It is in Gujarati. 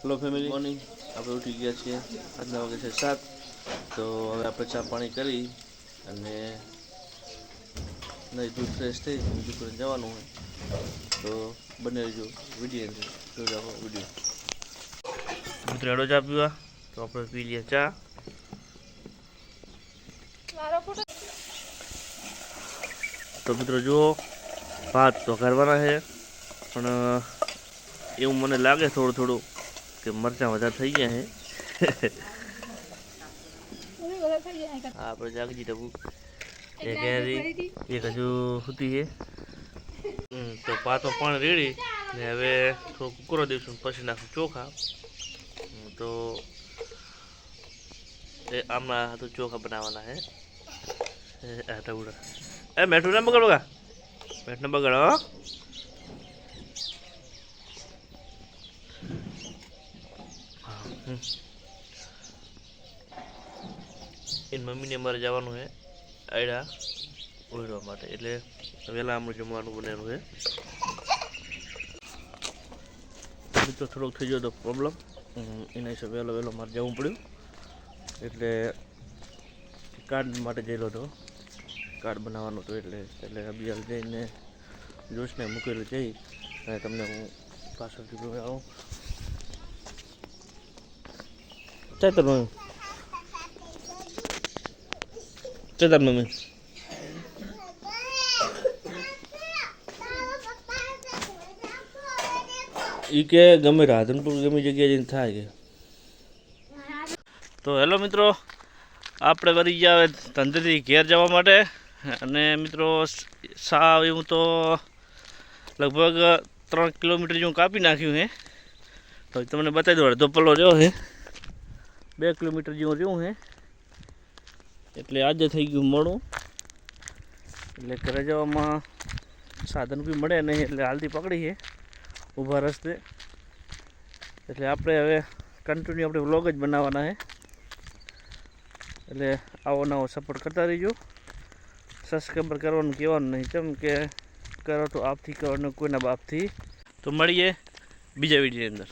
હેલો ફેમિલી મોર્નિંગ આપણે ઉઠી ગયા છીએ. આજના વાગે છે સાત. તો હવે આપણે ચા પાણી કરી અને નહીં દૂધ ફ્રેશ થઈ બીજું કરીને જવાનું હોય તો બને જો વીડિયો જોઈ રાખો વીડિયો મિત્રો એડો ચા પીવા? તો આપણે પી લઈએ ચા. તો મિત્રો જુઓ ભાત તો કરવાના છે પણ એવું મને લાગે થોડું થોડું કે મરચાં વધારે થઈ ગયા છે હા આપણે જાગજી ટપુ. એક હેરી એક હજુ સુધી છે તો પાતો પણ રેડી. ને હવે થોડો કુકરો દઈશું પછી નાખું ચોખા. તો એ આમના તો ચોખા બનાવવાના છે એ આ ટબુડા. એ મેઠું ના બગાડો કા મેઠ ના બગાડો હો હા, હમ. એની મમ્મીને મારે જવાનું છે આયડા ઉડવા માટે. એટલે વહેલા આમનું જમવાનું બનેલું છે મિત્રો થોડોક થઈ ગયો હતો પ્રોબ્લેમ એના હિસાબે વહેલો વહેલો મારે જવું પડ્યું. એટલે કાર્ડ માટે ગયેલો હતો. કાર્ડ બનાવવાનું હતું એટલે એટલે અભિયાલ જઈને જોશને મૂકેલું જઈ અને તમને હું પાછળથી જોઈ આવું ચેતર મમ્મી ચેતર મમ્મી ઈ કે ગમે રાધનપુર ગમે જગ્યાએ જઈને થાય કે તો હેલો મિત્રો, આપણે વળી ગયા હવે ઘેર જવા માટે. અને મિત્રો, સાવ એવું તો લગભગ ત્રણ કિલોમીટર જેવું કાપી નાખ્યું છે તો તમને બતાવી દઉં, અડધો પલ્લો રહ્યો છે બે કિલોમીટર જેવું રહ્યું છે એટલે આજે થઈ ગયું મોડું એટલે ઘરે જવામાં સાધન બી મળે નહીં, એટલે હાલથી પકડી છે ઊભા રસ્તે. એટલે આપણે હવે કન્ટિન્યુ આપણે વ્લોગ જ બનાવવાના છે એટલે આવો નવો સપોર્ટ કરતા રહીજો. સબસ્ક્રાઈબર કરવાનું કહેવાનું નહીં, કેમ કે કરો તો આપથી કરવાનું કોઈના બાપથી. તો મળીએ બીજા વિડીયોની અંદર.